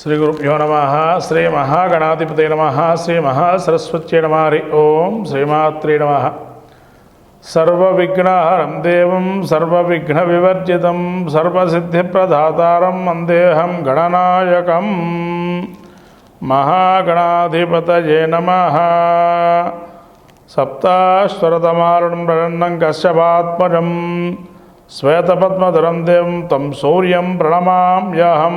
శ్రీ గురుభ్యో నమ శ్రీ మహాగణాధిపతి నమ శ్రీ మహాసరస్వత్యై నమ హరి ఓం శ్రీమాత్రే నమ. సర్వవిఘ్నహరం దేవం సర్వవిఘ్న వివర్జితం సర్వసిద్ధిప్రదాతారం వందేహం గణనాయకం. మహాగణాధిపతయే నమ. సప్తాశ్వరతమారుణం ప్రణన్నం కశ్యపాత్మజం శ్వేతపద్మధరం దేవం తం శౌర్యం ప్రణమామ్యహం.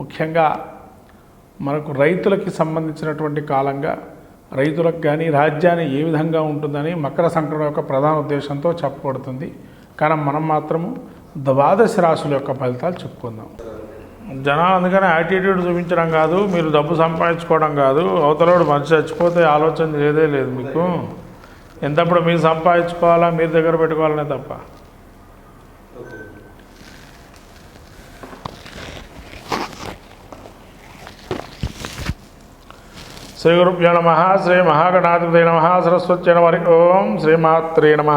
ముఖ్యంగా మనకు రైతులకి సంబంధించినటువంటి కాలంగా రైతులకు కానీ రాజ్యాన్ని ఏ విధంగా ఉంటుందని మకర సంక్రమణ యొక్క ప్రధాన ఉద్దేశంతో చెప్పబడుతుంది. కానీ మనం మాత్రము ద్వాదశ రాశుల యొక్క ఫలితాలు చెప్పుకుందాం. జనాలు అందుకని యాటిట్యూడ్ చూపించడం కాదు మీరు డబ్బు సంపాదించుకోవడం కాదు అవతలోడు మనిషి చచ్చిపోతే ఆలోచన లేదే లేదు మీకు. ఎంతప్పుడు మీరు సంపాదించుకోవాలా మీరు దగ్గర పెట్టుకోవాలనే తప్ప. శ్రీ గురుభ్యో నమ శ్రీ మహాగణాధిపతి నమ సరస్వతి నమ ఓం శ్రీమాత్రే నమ.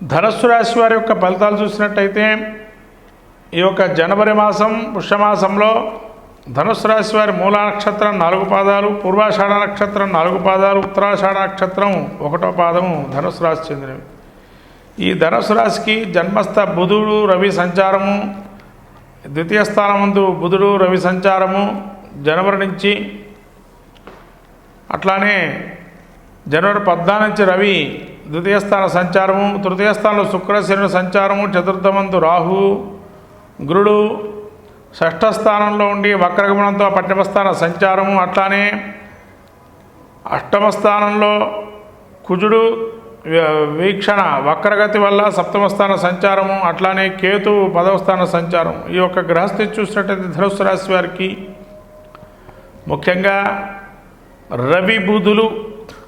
ధనస్సు రాశి వారి యొక్క ఫలితాలు చూసినట్టయితే ఈ యొక్క జనవరి మాసం పుష్యమాసంలో ధనుసు రాశి వారి మూల నక్షత్రం నాలుగు పాదాలు పూర్వాషాఢ నక్షత్రం నాలుగు పాదాలు ఉత్తరాషాఢ నక్షత్రం ఒకటో పాదము ధనుసు రాశి చెందినవి. ఈ ధనుసు రాశికి జన్మస్థ బుధుడు రవి సంచారము ద్వితీయ స్థానమందు బుధుడు రవి సంచారము జనవరి నుంచి అట్లానే జనవరి పద్నాలుగు నుంచి రవి ద్వితీయ స్థాన సంచారము తృతీయ స్థానంలో శుక్రశని సంచారము చతుర్థమందు రాహు గురుడు షష్ఠ స్థానంలో ఉండి వక్రగమనంతో పట్టమస్థాన సంచారము అట్లానే అష్టమ స్థానంలో కుజుడు వీక్షణ వక్రగతి వల్ల సప్తమ స్థాన సంచారము అట్లానే కేతు పదవ స్థాన సంచారం ఈ యొక్క గ్రహస్థితి చూసినట్టయితే ధనుసు రాశి వారికి ముఖ్యంగా రవి బుధులు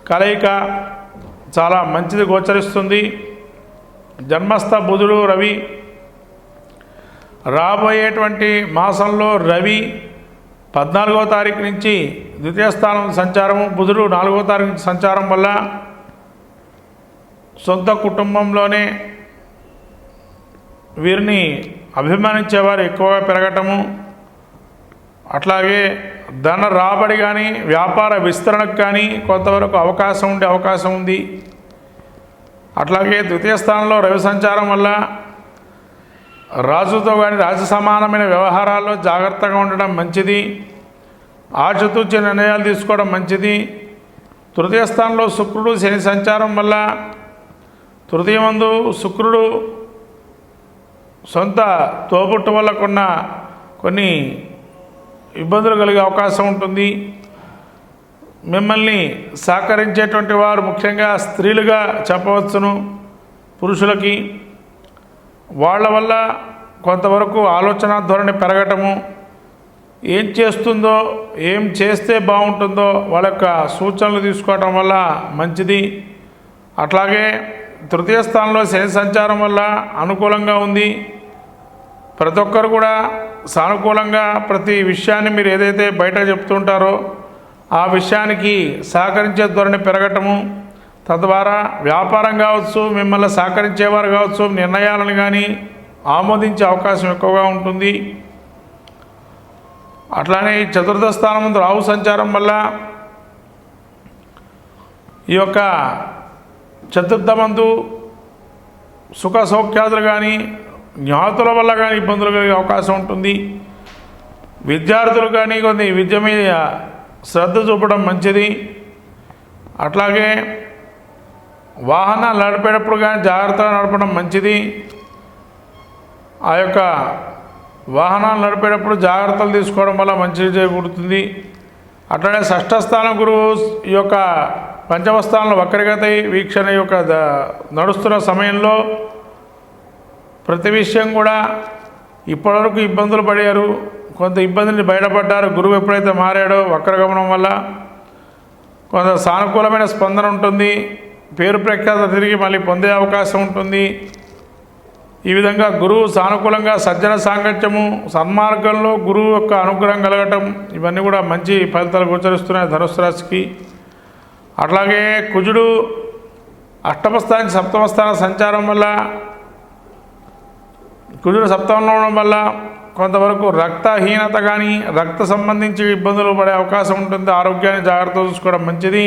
కలయిక చాలా మంచిది గోచరిస్తుంది. జన్మస్థ బుధుడు రవి రాబోయేటువంటి మాసంలో రవి పద్నాలుగో తారీఖు నుంచి ద్వితీయ స్థానం సంచారము బుధుడు నాలుగో తారీఖు నుంచి సంచారం వల్ల సొంత కుటుంబంలోనే వీరిని అభిమానించేవారు ఎక్కువగా పెరగటము అట్లాగే ధన రాబడి కానీ వ్యాపార విస్తరణకు కానీ కొంతవరకు అవకాశం ఉండే అవకాశం ఉంది. అట్లాగే ద్వితీయ స్థానంలో రవి సంచారం వల్ల రాజుతో కానీ రాజు సమానమైన వ్యవహారాల్లో జాగ్రత్తగా ఉండడం మంచిది. ఆచితూచి నిర్ణయాలు తీసుకోవడం మంచిది. తృతీయ స్థానంలో శుక్రుడు శని సంచారం వల్ల తృతీయమందు శుక్రుడు సొంత తోబుట్టు వల్ల కొన్న కొన్ని ఇబ్బందులు కలిగే అవకాశం ఉంటుంది. మిమ్మల్ని సహకరించేటువంటి వారు ముఖ్యంగా స్త్రీలుగా చెప్పవచ్చును పురుషులకి. వాళ్ళ వల్ల కొంతవరకు ఆలోచన ధోరణి పెరగటము ఏం చేస్తుందో ఏం చేస్తే బాగుంటుందో వాళ్ళ యొక్క సూచనలు తీసుకోవటం వల్ల మంచిది. అట్లాగే తృతీయ స్థానంలో శని సంచారం వల్ల అనుకూలంగా ఉంది. ప్రతి ఒక్కరు కూడా సానుకూలంగా ప్రతి విషయాన్ని మీరు ఏదైతే బయట చెప్తుంటారో ఆ విషయానికి సహకరించే ధోరణి పెరగటము తద్వారా వ్యాపారం కావచ్చు మిమ్మల్ని సహకరించేవారు కావచ్చు నిర్ణయాలను కానీ ఆమోదించే అవకాశం ఎక్కువగా ఉంటుంది. అట్లానే ఈ చతుర్థ స్థానం రావు రాహు సంచారం వల్ల ఈ యొక్క చతుర్థమందు సుఖ సౌఖ్యాదులు కానీ జ్ఞాతుల వల్ల కానీ ఇబ్బందులు కలిగే అవకాశం ఉంటుంది. విద్యార్థులు కానీ కొన్ని విద్య మీద శ్రద్ధ చూపడం మంచిది. అట్లాగే వాహనాలు నడిపేటప్పుడు కానీ జాగ్రత్తగా నడపడం మంచిది. ఆ యొక్క వాహనాలు నడిపేటప్పుడు జాగ్రత్తలు తీసుకోవడం వల్ల మంచిది చేకూరుతుంది. అట్లనే షష్ఠస్థానం గురువు ఈ యొక్క పంచమస్థానంలో వక్రగత వీక్షణ యొక్క నడుస్తున్న సమయంలో ప్రతి విషయం కూడా ఇప్పటివరకు ఇబ్బందులు పడారు. కొంత ఇబ్బందిని బయటపడ్డారు. గురువు ఎప్పుడైతే మారాడో వక్రగమనం వల్ల కొంత సానుకూలమైన స్పందన ఉంటుంది. పేరు ప్రఖ్యాత తిరిగి మళ్ళీ పొందే అవకాశం ఉంటుంది. ఈ విధంగా గురువు సానుకూలంగా సజ్జన సాంగత్యము సన్మార్గంలో గురువు యొక్క అనుగ్రహం కలగటం ఇవన్నీ కూడా మంచి ఫలితాలు గోచరిస్తున్నాయి ధనుసు రాశికి. అట్లాగే కుజుడు అష్టమ స్థానం సప్తమ స్థాన సంచారం వల్ల కుజుడు సప్తంలో ఉండడం వల్ల కొంతవరకు రక్తహీనత కానీ రక్త సంబంధించి ఇబ్బందులు పడే అవకాశం ఉంటుంది. ఆరోగ్యాన్ని జాగ్రత్త చూసుకోవడం మంచిది.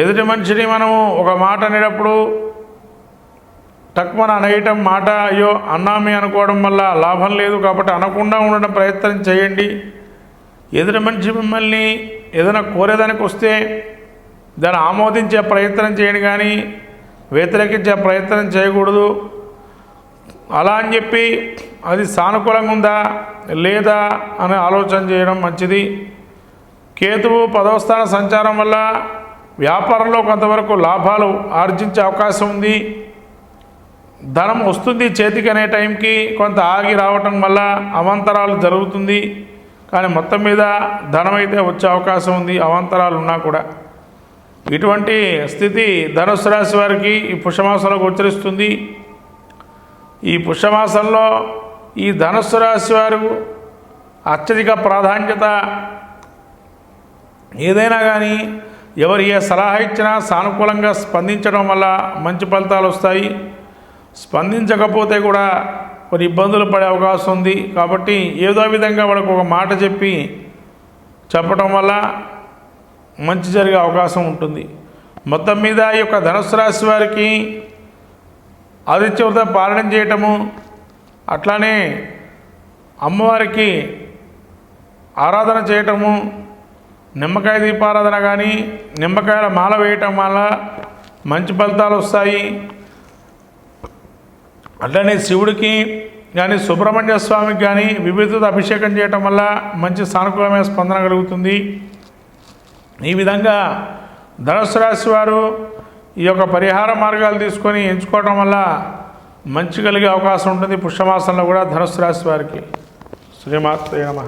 ఎదుటి మనిషిని మనము ఒక మాట అనేటప్పుడు టక్మన అనేయటం మాట అయ్యో అన్నామి అనుకోవడం వల్ల లాభం లేదు కాబట్టి అనకుండా ఉండడం ప్రయత్నం చేయండి. ఎదుటి మనిషి మిమ్మల్ని ఏదైనా కోరేదానికి వస్తే దాన్ని ఆమోదించే ప్రయత్నం చేయండి కానీ వ్యతిరేకించే ప్రయత్నం చేయకూడదు. అలా అని చెప్పి అది సానుకూలంగా ఉందా? లేదా? అని ఆలోచన చేయడం మంచిది. కేతువు పదవ స్థాన సంచారం వల్ల వ్యాపారంలో కొంతవరకు లాభాలు ఆర్జించే అవకాశం ఉంది. ధనం వస్తుంది చేతికి అనే టైంకి కొంత ఆగి రావటం వల్ల అవాంతరాలు జరుగుతుంది. కానీ మొత్తం మీద ధనం అయితే వచ్చే అవకాశం ఉంది అవాంతరాలు ఉన్నా కూడా. ఇటువంటి స్థితి ధనుసు రాశి వారికి ఈ పుష్యమాసంలో గోచరిస్తుంది ఈ పుష్యమాసంలో ఈ ధనుస్సు రాశి వారు అత్యధిక ప్రాధాన్యత. ఏదైనా కానీ ఎవరు ఏ సలహా ఇచ్చినా సానుకూలంగా స్పందించడం వల్ల మంచి ఫలితాలు వస్తాయి. స్పందించకపోతే కూడా కొన్ని ఇబ్బందులు పడే అవకాశం ఉంది. కాబట్టి ఏదో విధంగా వాళ్ళకు ఒక మాట చెప్పి చెప్పడం వల్ల మంచి జరిగే అవకాశం ఉంటుంది. మొత్తం మీద ఈ యొక్క ధనుసు రాశి వారికి ఆదిత్యవృత పాలన చేయటము అట్లానే అమ్మవారికి ఆరాధన చేయటము నిమ్మకాయ దీపారాధన కానీ నిమ్మకాయల మాల వేయటం వల్ల మంచి ఫలితాలు వస్తాయి. అట్లనే శివుడికి కానీ సుబ్రహ్మణ్య స్వామికి కానీ విభూతితో అభిషేకం చేయటం వల్ల మంచి సానుకూలమైన స్పందన కలుగుతుంది. ఈ విధంగా ధనుసు రాశి వారు ఈ యొక్క పరిహార మార్గాలు తీసుకొని ఎంచుకోవడం వల్ల మంచి కలిగే అవకాశం ఉంటుంది పుష్యమాసంలో కూడా ధనుసు రాశి వారికి. శ్రీమాత్రే నమ.